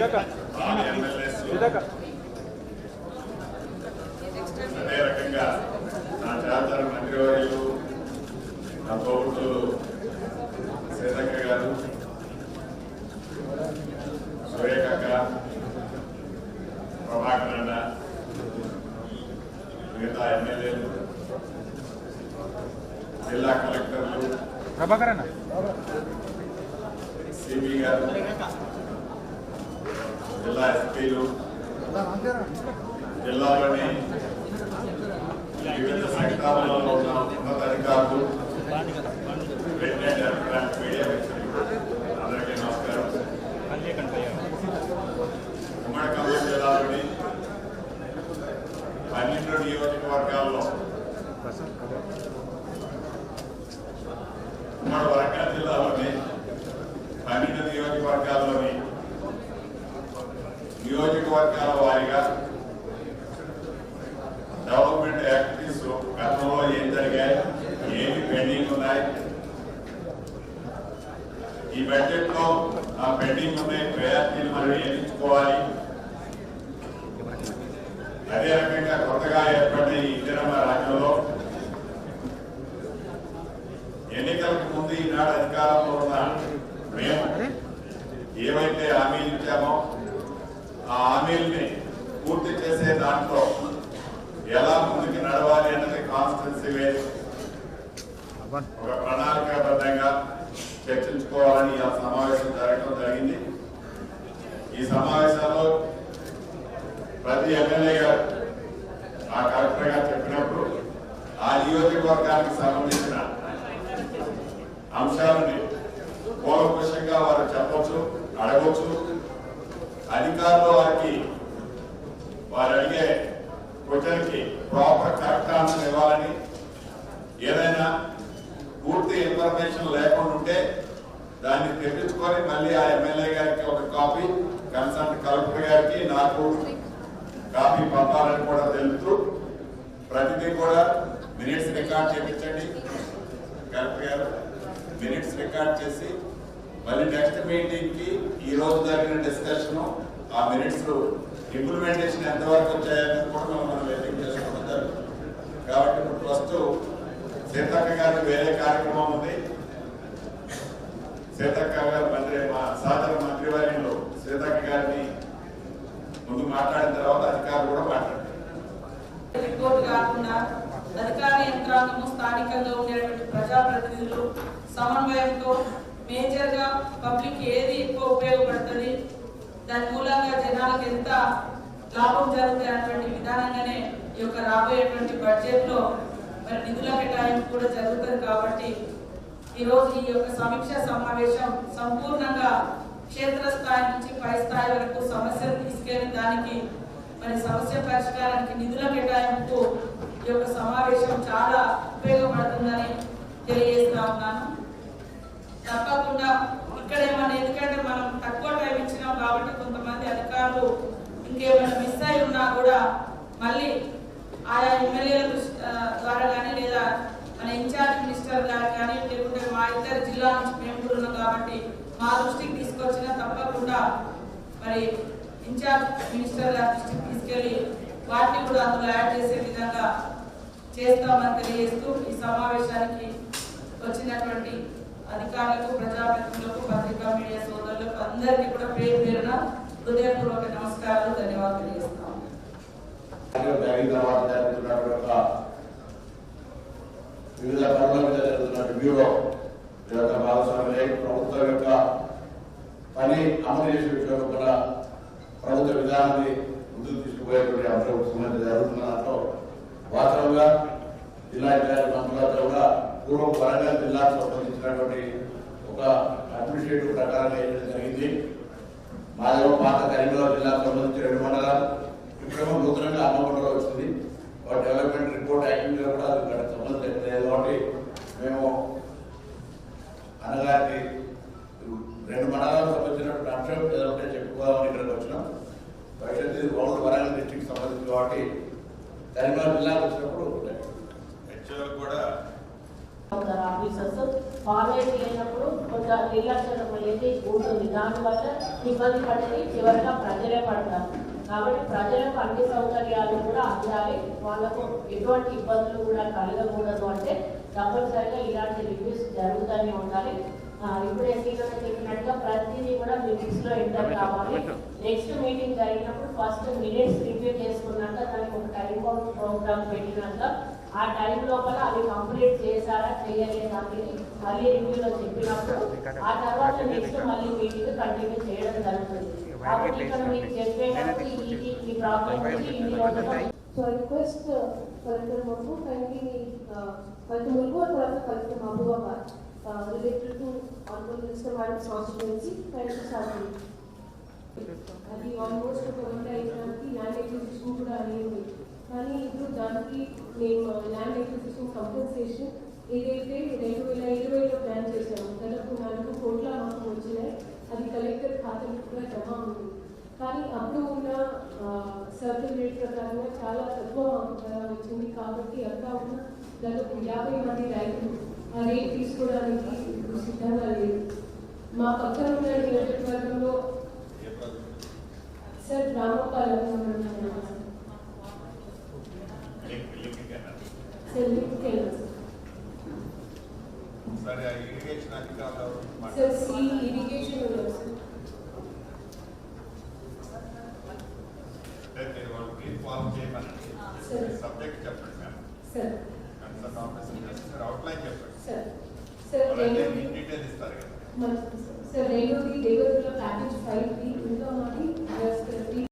మాజీ ఎమ్మెల్యేస్ అదే రకంగా నా జాతర మంత్రివర్యులు నా తోబుట్టులు సీతక్క గారు సురేఖక్క ప్రభాకర్ అన్న మిగతా ఎమ్మెల్యేలు జిల్లా కలెక్టర్లు ప్రభాకర్ అన్న సిబి గారు జిల్లా ఎస్పీలు జిల్లాలోని వివిధ సెక్టార్లలో ఉన్న ఉన్నతాధికారులు ప్రింట్ అండ్ ఎలక్ట్రానిక్ మీడియా మిత్రులు అందరికీ నమస్కారం ఉమ్మడి ఖమ్మం జిల్లాలోని పన్నెండు నియోజకవర్గాల్లో నియోజకవర్గాల వారీగా డెవలప్మెంట్ యాక్టివిటీస్ గతంలో ఏం జరిగాయి? ఏమి పెండింగ్ ఉన్నాయి? ఈ బడ్జెట్లో ఆ పెండింగ్ ఉన్నాయి ప్రయారిటీలు మనం ఏమించుకోవాలి అదే రకంగా కొత్తగా ఏర్పడిన ఈ ఇందిరమ్మ రాజ్యంలో ఎన్నికలకు ముందు ఈనాడు అధికారంలో ఉన్న మేము ఏవైతే హామీలు ఇచ్చామో ఆ హామీల్ని పూర్తి చేసే దాంట్లో ఎలా ముందుకు నడవాలి అన్నది కాన్స్టిట్యున్సీ వేస్ ఒక ప్రణాళికాబద్ధంగా చర్చించుకోవాలని ఆ సమావేశం జరగడం జరిగింది. ఈ సమావేశాల్లో ప్రతి ఎమ్మెల్యే గారు ఆ కలెక్టర్ గారు చెప్పినప్పుడు ఆ నియోజకవర్గానికి సంబంధించిన అంశాలని కూలంకషంగా వారు చెప్పచ్చు అడగవచ్చు అధికారులు వారికి వారు అడిగే క్వశ్చన్కి ప్రాపర్ కరెక్ట్ ఆన్సర్ ఇవ్వాలని ఏదైనా పూర్తి ఇన్ఫర్మేషన్ లేకుండా ఉంటే దాన్ని తెప్పించుకొని మళ్ళీ ఆ ఎమ్మెల్యే గారికి ఒక కాపీ కన్సల్ట్ కలెక్టర్ గారికి నాకు కాపీ పంపాలని కూడా తెలుపుతూ ప్రతిదీ కూడా మినిట్స్ రికార్డ్ చేయించండి. కలెక్టర్ గారు మినిట్స్ రికార్డ్ చేసి మళ్ళీ నెక్స్ట్ మీటింగ్కి ఈ రోజు జరిగిన డిస్కషన్ ఆ మినిట్స్ ఇంప్లిమెంటేషన్ ఎంతవరకు వచ్చాయని కూడా మనం మనం వెయిటింగ్ చేసుకోవడం జరుగుతుంది కాబట్టి ఇప్పుడు ఫస్ట్ సీతక్క గారికి వేరే కార్యక్రమం ఉంది. సీతక్క గారు మంత్రి మా సహచర మంత్రివర్యంలో సీతక్క గారిని ముందు మాట్లాడిన తర్వాత అధికారులు కూడా మాట్లాడతారు కాకుండా అధికార యంత్రాంగము స్థానికంగా ఉండేటువంటి ప్రజాప్రతినిధులు సమన్వయంతో మేజర్గా పబ్లిక్ ఏది ఎక్కువ ఉపయోగపడుతుంది? దాని మూలంగా జనాలకు ఎంత లాభం జరుగుతాయి అటువంటి విధానంగానే ఈ యొక్క రాబోయేటువంటి బడ్జెట్లో మరి నిధుల కేటాయింపు కూడా జరుగుతుంది కాబట్టి ఈ రోజు ఈ యొక్క సమీక్ష సమావేశం సంపూర్ణంగా క్షేత్రస్థాయి నుంచి పై స్థాయి వరకు సమస్యలు తీసుకెళ్ళి దానికి మరి సమస్య పరిష్కారానికి నిధుల కేటాయింపు ఈ యొక్క సమావేశం చాలా ఉపయోగపడుతుందని తెలియజేస్తా ఉన్నాను. తప్పకుండా ఇక్కడ ఏమన్నా ఎందుకంటే మనం తక్కువ టైం ఇచ్చినాం కాబట్టి కొంతమంది అధికారులు ఇంకేమైనా మిస్ అయి ఉన్నా కూడా మళ్ళీ ఆయా ఎమ్మెల్యేల ద్వారా కానీ లేదా మన ఇన్ఛార్జ్ మినిస్టర్ గారు కానీ లేకుంటే మా ఇద్దరు జిల్లా నుంచి మేము కూడా ఉన్నాం కాబట్టి మా దృష్టికి తీసుకొచ్చినా తప్పకుండా మరి ఇన్ఛార్జ్ మినిస్టర్ గారి దృష్టికి తీసుకెళ్ళి వాటిని కూడా అందులో యాడ్ చేసే విధంగా చేస్తామని తెలియజేస్తూ ఈ సమావేశానికి వచ్చినటువంటి అధికారులకు ప్రజాప్రతినిధులకు పత్రికా మీడియా సోదరులకు అందరికీ కూడా పేరు పేరున హృదయపూర్వక నమస్కారాలు ధన్యవాదాలు తెలియజేస్తాం వివిధ పనుల మీద జరుగుతున్న బ్యూరో లేదా యొక్క భాగస్వామ్య ప్రభుత్వం యొక్క పని అమలు చేసే విషయంలో కూడా ప్రభుత్వ విధానాన్ని ముందుకు తీసుకుపోయేటువంటి అంశం సంబంధించి జరుగుతున్న దాంట్లో వాస్తవంగా జిల్లా ఇన్ఛార్జ్ మంత్రులతో కూడా పూర్వం వరంగల్ జిల్లాకు సంబంధించినటువంటి ఒక అడ్మినిస్ట్రేటివ్ ప్రకారంగా చేయడం జరిగింది మాదేమో పాత కరీంనగర్ జిల్లాకు సంబంధించి రెండు మండలాలు ఇప్పుడేమో నూతనంగా అమ్మ మండలం వచ్చింది. వాటి డెవలప్మెంట్ రిపోర్ట్ యాక్టివిటీ కూడా అది ఇక్కడ సంబంధం లేదు కాబట్టి మేము అనగారికి రెండు మండలాలకు సంబంధించినటువంటి అంశం ఏదంటే చెప్పుకోవాలని ఇక్కడికి వచ్చినాం. భవిష్యత్తు ఇది ఓల్డ్ వరంగల్ డిస్ట్రిక్ట్ సంబంధించి కాబట్టి కరీంనగర్ జిల్లాకు వచ్చినప్పుడు కూడా ఆఫీసర్స్ ఫార్మేట్ అయినప్పుడు ద- నిర్లక్ష్యం అనేది ఉంటుంది. దానివల్ల ఇబ్బంది పడేది చివరిగా ప్రజలే పడతారు. కాబట్టి ప్రజలకు అన్ని సౌకర్యాలు కూడా అందాలి. వాళ్ళకు ఎటువంటి ఇబ్బందులు కూడా కలగకూడదు అంటే తప్పనిసరిగా ఇలాంటి రివ్యూస్ జరుగుతూనే ఉండాలి. ఇప్పుడే శ్రీకరణ చెప్పినట్టుగా ప్రతిదీ కూడా మినిట్స్లో ఎంటర్ కావాలి. నెక్స్ట్ మీటింగ్ జరిగినప్పుడు ఫస్ట్ మినిట్స్ రివ్యూ చేసుకున్నాక దానికి ఒక టైం బౌండ్ ప్రోగ్రామ్ పెట్టినాక ఆ టైం లోపల అది కంప్లీట్ చేశారా చేయలేదా అనేది మళ్ళీ రివ్యూలో చెప్పినప్పుడు ఆ తర్వాత నెక్స్ట్ మళ్ళీ మీటింగ్ కంటిన్యూ చేయడం జరుగుతుంది కాబట్టి ఇక్కడ మీకు చెప్పేటప్పుడు ఇది ఈ ప్రాబ్లం నుంచి ఇన్ని రోజులు So I request uh, Collector Murmu kindly, uh, Collector Murmu or Collector Collector Mahbubabad uh, related to Honorable Minister Madam's constituency, kindly start with. అది ఆల్మోస్ట్ ఒక వంద ఎకరాలకి ల్యాండ్ ఎక్విజిషన్ కూడా అయ్యింది కానీ ఇప్పుడు దానికి మేము ల్యాండ్ ఎక్విజిషన్ కంపెన్సేషన్ ఏదైతే రెండు వేల ఇరవైలో ప్లాన్ చేశాము దాదాపు నాలుగు కోట్ల మాకు వచ్చినాయి. అది కలెక్టర్ ఖాతాలో కూడా జమ ఉంది. కానీ అప్పుడు ఉన్న సర్కిల్ రేట్ ప్రకారంగా చాలా తక్కువ వచ్చింది. కాబట్టి అక్కడ ఉన్న దాదాపు యాభై మంది రైతులు ఆ రేట్ తీసుకోవడానికి సిద్ధంగా లేదు మా పక్కన ఉన్న నియోజకవర్గంలో సార్ రామపాలెం సార్ ఇరిగేషన్ అధికారులు సార్? సి ఇరిగేషన్ ఉన్నారు సార్ మీరు వాళ్ళు బ్రీఫ్ ఫామ్ చేయమనండి. సబ్జెక్ట్ చెప్పండి మ్యామ్ సార్ కన్సర్న్ ఆఫీసర్ చేసి మీరు అవుట్లైన్ చెప్పండి. సార్ సార్ ఇన్ డీటెయిల్ ఇస్తారు కదా. సార్ రెండోది దేవతల ప్యాకేజ్ ఫైవ్ ఇంకా మాది?